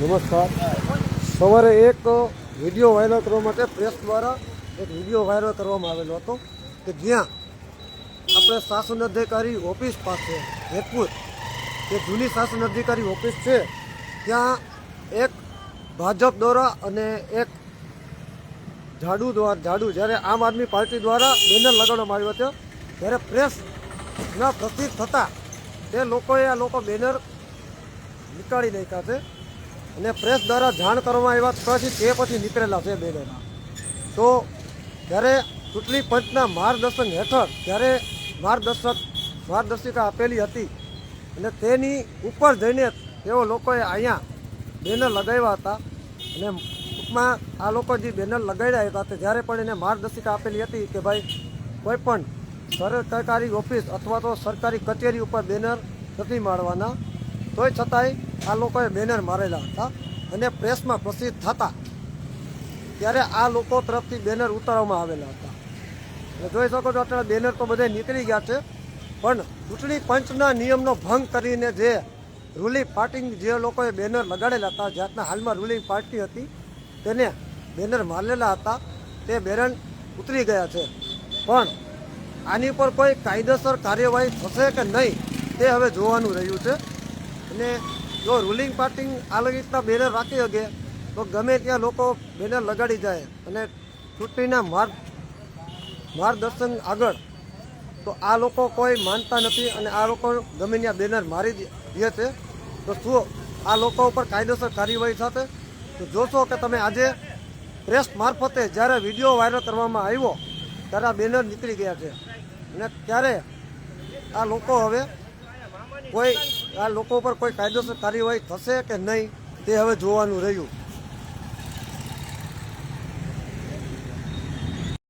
નમસ્કાર. સવારે એક વીડિયો વાયરલ કરવા માટે પ્રેસ દ્વારા એક વીડિયો વાયરલ કરવામાં આવેલો હતો કે જ્યાં આપણે શાસન અધિકારી ઓફિસ પાસે, જેતપુર, જે જૂની શાસન અધિકારી ઓફિસ છે, ત્યાં એક ભાજપ દ્વારા અને એક ઝાડુ દ્વારા ઝાડુ જ્યારે આમ આદમી પાર્ટી દ્વારા બેનર લગાડવામાં આવ્યો હતો, ત્યારે પ્રેસના પ્રસિદ્ધ થતાં તે લોકોએ આ લોકો બેનર નીકાળી નાખ્યા છે. અને પ્રેસ દ્વારા જાણ કરવામાં આવ્યા પછી તે પછી નીકળેલા છે બેનર તો જ્યારે ચૂંટણી પંચના માર્ગદર્શન હેઠળ જ્યારે માર્ગદર્શક માર્ગદર્શિકા આપેલી હતી અને તેની ઉપર જઈને તેઓ લોકોએ અહીંયા બેનર લગાવ્યા હતા અને ટૂંકમાં આ લોકો જે બેનર લગાડ્યા હતા તે જ્યારે પણ એને માર્ગદર્શિકા આપેલી હતી કે ભાઈ કોઈ પણ સરકારી ઓફિસ અથવા તો સરકારી કચેરી ઉપર બેનર નથી મારવાના, તોય છતાંય આ લોકોએ બેનર મારેલા હતા અને પ્રેસમાં પ્રસિદ્ધ થતા ત્યારે આ લોકો તરફથી બેનર ઉતારવામાં આવેલા હતા. એટલે જોઈ શકો છો અત્યારે બેનર તો બધે નીકળી ગયા છે, પણ ચૂંટણી પંચના નિયમનો ભંગ કરીને જે રૂલિંગ પાર્ટી જે લોકોએ બેનર લગાડેલા હતા, જાતના હાલમાં રૂલિંગ પાર્ટી હતી, તેને બેનર મારેલા હતા, તે બેનર ઉતરી ગયા છે. પણ આની પર કોઈ કાયદેસર કાર્યવાહી થશે કે નહીં, તે હવે જોવાનું રહ્યું છે. અને જો રૂલિંગ પાર્ટી આ રીતના બેનર રાખી શકે, તો ગમે ત્યાં લોકો બેનર લગાડી જાય અને ચૂંટણીના માર્ગ, માર્ગદર્શન આગળ, તો આ લોકો કોઈ માનતા નથી અને આ લોકો ગમે ત્યાં બેનર મારી દે દે છે, તો શું આ લોકો ઉપર કાયદેસર કાર્યવાહી થશે. તો જોશો કે તમે આજે પ્રેસ મારફતે જ્યારે વીડિયો વાયરલ કરવામાં આવ્યો, ત્યારે આ બેનર નીકળી ગયા છે. અને ત્યારે આ લોકો હવે કોઈ આ લોકો ઉપર કોઈ કાયદેસર કાર્યવાહી થશે કે નહીં તે હવે જોવાનું રહ્યું.